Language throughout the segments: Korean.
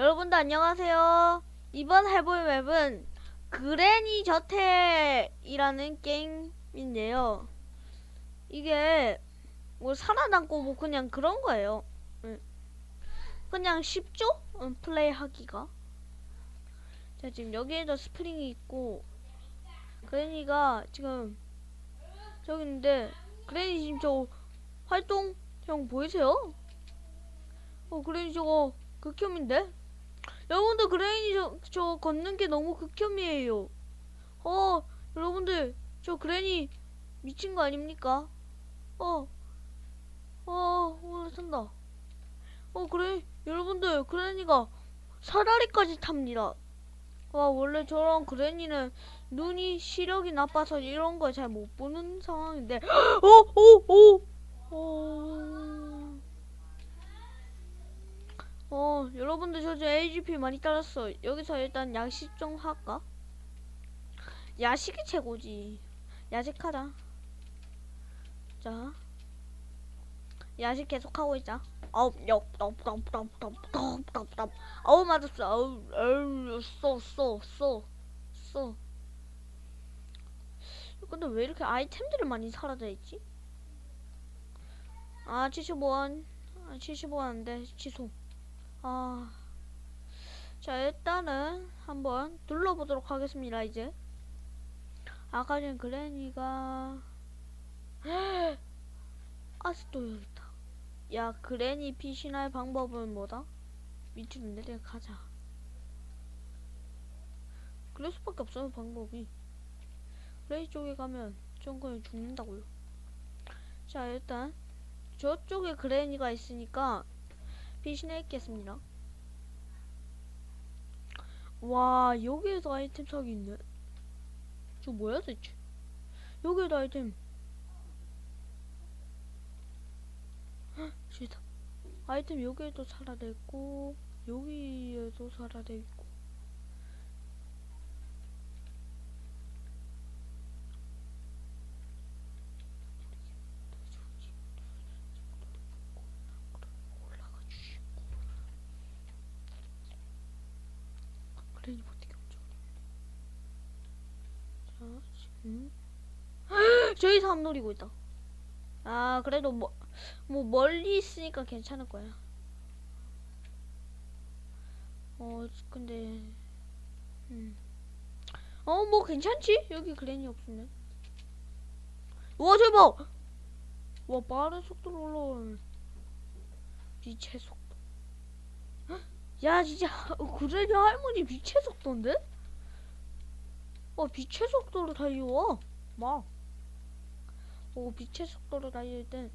여러분들 안녕하세요. 이번 해볼 맵은 그레니 저택이라는 게임인데요. 이게 뭐 살아남고 뭐 그냥 그런 거예요. 응. 그냥 쉽죠? 응, 플레이하기가. 자 지금 여기에도 스프링이 있고 그레니가 지금 저기 있는데 그레니 지금 저 활동 형 보이세요? 어 그레니 저거 극혐인데? 여러분들 그레니 저, 저 걷는 게 너무 극혐이에요. 어 여러분들 저 그레니 미친 거 아닙니까? 어. 어 올라탄다. 어 그래 여러분들 그레니가 사다리까지 탑니다. 와 원래 저런 그레니는 눈이 시력이 나빠서 이런 걸 잘 못 보는 상황인데 어오오 어. 어, 여러분들 저 지금 AGP 많이 따랐어. 여기서 일단 야식 좀 할까? 야식이 최고지. 야식하자. 자. 야식 계속 하고 있자. 아우, 역, 덥, 덥, 덥, 덥, 덥, 덥, 덥. 아우, 맞았어. 아우, 아우, 쏘, 쏘, 쏘, 쏘. 근데 왜 이렇게 아이템들이 많이 사라져 있지? 아, 75원. 아, 75원인데, 취소. 아. 자, 일단은 한번 둘러보도록 하겠습니다, 이제. 아까 전 그레니가 아직도 여기 있다. 야, 그레니 피신할 방법은 뭐다? 밑으로 내려가자. 그럴 수밖에 없어요, 방법이. 그레니 쪽에 가면 좀 그냥 죽는다고요. 자, 일단 저쪽에 그레니가 있으니까 피신했겠습니다. 와 여기에도 아이템 사기 있네. 저 뭐야 대체? 여기에도 아이템. 헉, 싫다. 아이템 여기에도 살아돼 있고 여기에도 살아돼 있고. 올라가 주시고. 그레니 버티기 엄청 저기 사람 노리고 있다. 아, 그래도 뭐, 뭐, 멀리 있으니까 괜찮을 거야. 어, 근데, 음. 어, 뭐, 괜찮지? 여기 그레니 없으면. 와, 대박! 와, 빠른 속도로 올라오는. 빛의 속도. 헉, 야, 진짜, 그레니 할머니 빛의 속도인데? 어, 빛의 속도로 달려와. 막. 오, 빛의 속도로 달릴 땐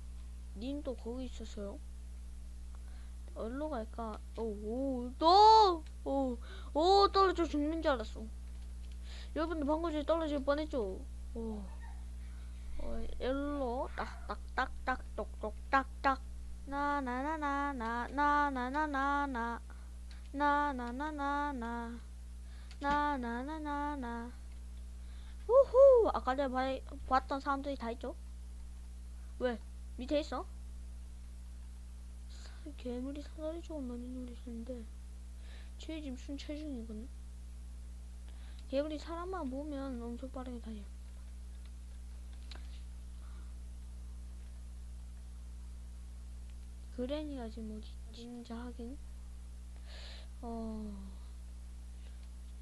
님도 거기 있었어요. 어디로 갈까? 오, 오, 너! 오, 오, 떨어져 죽는 줄 알았어. 여러분들 방금 전에 떨어질 뻔했죠? 오. 어, 일로 딱, 딱, 딱, 딱, 똑똑, 딱, 딱. 나, 나, 나, 나, 나, 나, 나, 나, 나, 나. 나, 나, 나, 나, 나. 나, 나, 나, 나, 나. 우후! 아까 전에 봐, 봤던 사람들이 다 있죠? 왜? 밑에 있어? 사- 괴물이 사다리 조금 많이 놀리시는데 쟤 지금 순체 중이거든? 괴물이 사람만 보면 엄청 빠르게 달려 그레니가 지금 어디 있는지 하긴 어...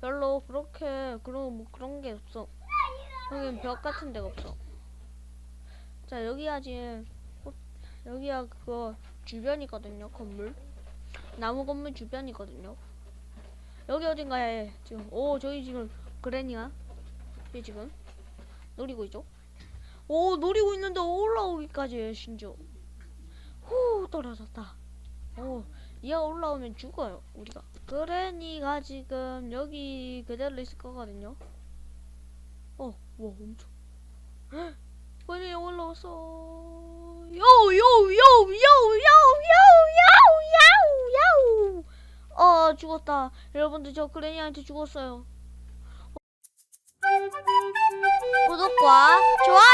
별로 그렇게 그런 뭐 그런 게 없어. 여기는 벽 같은 데가 없어. 자 여기 아직 꽃- 여기가 그거 주변이거든요 건물. 나무 건물 주변이거든요. 여기 어딘가에 지금 오 저기 지금 그레니가? 여기 지금 노리고 있죠? 오 노리고 있는데 올라오기까지 해 심지어. 후 떨어졌다. 오 얘가 올라오면 죽어요 우리가. 그레니가 지금 여기 그대로 있을 거거든요. 어와 엄청. 그레니 올라왔어. 요요요요요요요요요 어 죽었다. 여러분들 저 그레니한테 죽었어요. 구독과 좋아요